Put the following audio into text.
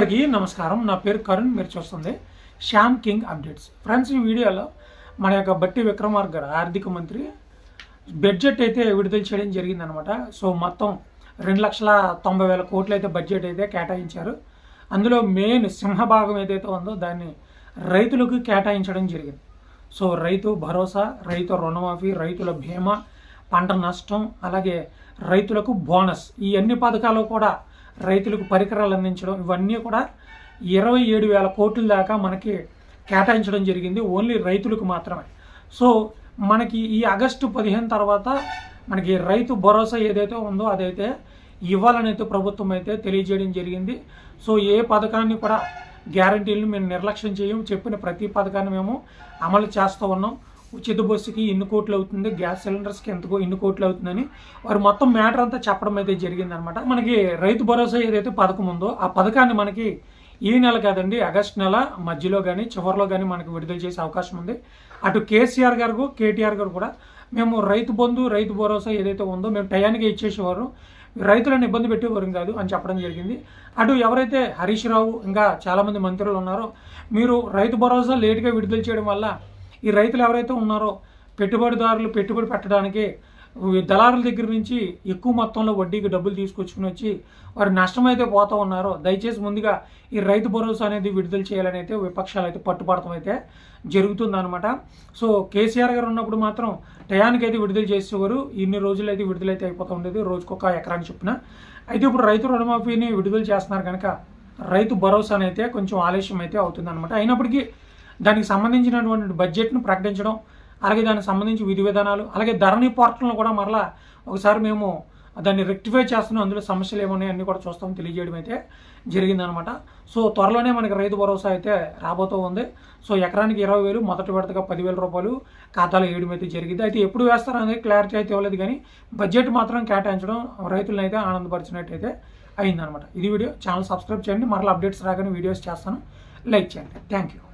అందరికీ నమస్కారం. నా పేరు కరుణ్ మీరు చూస్తుంది శ్యామ్ కింగ్ అప్డేట్స్. ఫ్రెండ్స్ ఈ వీడియోలో మన యొక్క బట్టి విక్రమార్క గారు ఆర్థిక మంత్రి బడ్జెట్ అయితే విడుదల చేయడం జరిగిందనమాట. సో మొత్తం రెండు లక్షల తొంభై వేల కోట్లు అయితే బడ్జెట్ అయితే కేటాయించారు. అందులో మెయిన్ సింహభాగం ఏదైతే ఉందో దాన్ని రైతులకు కేటాయించడం జరిగింది. సో రైతు భరోసా రైతు రుణమాఫీ రైతుల బీమా పంట నష్టం అలాగే రైతులకు బోనస్ ఈ అన్ని పథకాలు కూడా రైతులకు పరికరాలు అందించడం ఇవన్నీ కూడా ఇరవై ఏడు వేల కోట్ల దాకా మనకి కేటాయించడం జరిగింది ఓన్లీ రైతులకు మాత్రమే. సో మనకి ఈ ఆగస్టు పదిహేను తర్వాత మనకి రైతు భరోసా ఏదైతే ఉందో అదైతే ఇవ్వాలనైతే ప్రభుత్వం అయితే తెలియజేయడం జరిగింది. సో ఏ పథకాన్ని కూడా గ్యారంటీలను మేము నిర్లక్ష్యం చేయం చెప్పిన ప్రతి పథకాన్ని మేము అమలు చేస్తూ ఉన్నాం. ఉచిత బస్సుకి ఇన్ని కోట్లు అవుతుంది గ్యాస్ సిలిండర్స్కి ఎంత ఇన్ని కోట్లు అవుతుందని వారు మొత్తం మ్యాటర్ అంతా చెప్పడం అయితే జరిగిందనమాట. మనకి రైతు భరోసా ఏదైతే పథకం ఉందో ఆ పథకాన్ని మనకి ఈ నెల కాదండి ఆగస్ట్ నెల మధ్యలో కానీ చివరిలో కానీ మనకి విడుదల చేసే అవకాశం ఉంది. అటు కేసీఆర్ గారు కేటీఆర్ గారు కూడా మేము రైతు బంధు రైతు భరోసా ఏదైతే ఉందో మేము టయానికి ఇచ్చేసేవారు. రైతులను ఇబ్బంది పెట్టేవారు కాదు అని చెప్పడం జరిగింది. అటు ఎవరైతే హరీష్ రావు ఇంకా చాలామంది మంత్రులు ఉన్నారో మీరు రైతు భరోసా లేటుగా విడుదల చేయడం వల్ల ఈ రైతులు ఎవరైతే ఉన్నారో పెట్టుబడిదారులు పెట్టుబడి పెట్టడానికి దళారుల దగ్గర నుంచి ఎక్కువ మొత్తంలో వడ్డీకి డబ్బులు తీసుకొచ్చుకుని వచ్చి వారు నష్టమైతే పోతూ ఉన్నారో దయచేసి ముందుగా ఈ రైతు భరోసా అనేది విడుదల చేయాలని అయితే విపక్షాలు అయితే పట్టుపడటం అయితే జరుగుతుందన్నమాట. సో కేసీఆర్ గారు ఉన్నప్పుడు మాత్రం టయానికి అయితే విడుదల చేసేవారు ఇన్ని రోజులు అయితే విడుదలైతే అయిపోతూ ఉండేది రోజుకొక ఎకరానికి చొప్పున. అయితే ఇప్పుడు రైతు రుణమాఫీని విడుదల చేస్తున్నారు కనుక రైతు భరోసానైతే కొంచెం ఆలస్యం అయితే అవుతుందన్నమాట. అయినప్పటికీ దానికి సంబంధించినటువంటి బడ్జెట్ను ప్రకటించడం అలాగే దానికి సంబంధించి విధి విధానాలు అలాగే ధరణి పోర్టల్ను కూడా మరలా ఒకసారి మేము దాన్ని రెక్టిఫై చేస్తున్నాం. అందులో సమస్యలు ఏమున్నాయి అన్నీ కూడా చూస్తాం తెలియజేయడం అయితే జరిగిందనమాట సో త్వరలోనే మనకి రైతు భరోసా అయితే రాబోతూ ఉంది. సో ఎకరానికి ఇరవై వేలు మొదటి విడతగా పదివేల రూపాయలు ఖాతాలో వేయడం అయితే జరిగింది. అయితే ఎప్పుడు వేస్తారు అనేది క్లారిటీ అయితే ఇవ్వలేదు కానీ బడ్జెట్ మాత్రం కేటాయించడం రైతులను అయితే ఆనందపరిచినట్టయితే అయిందనమాట ఇది వీడియో. ఛానల్ సబ్స్క్రైబ్ చేయండి. మరలా అప్డేట్స్ రాగానే వీడియోస్ చేస్తాను. లైక్ చేయండి. Thank you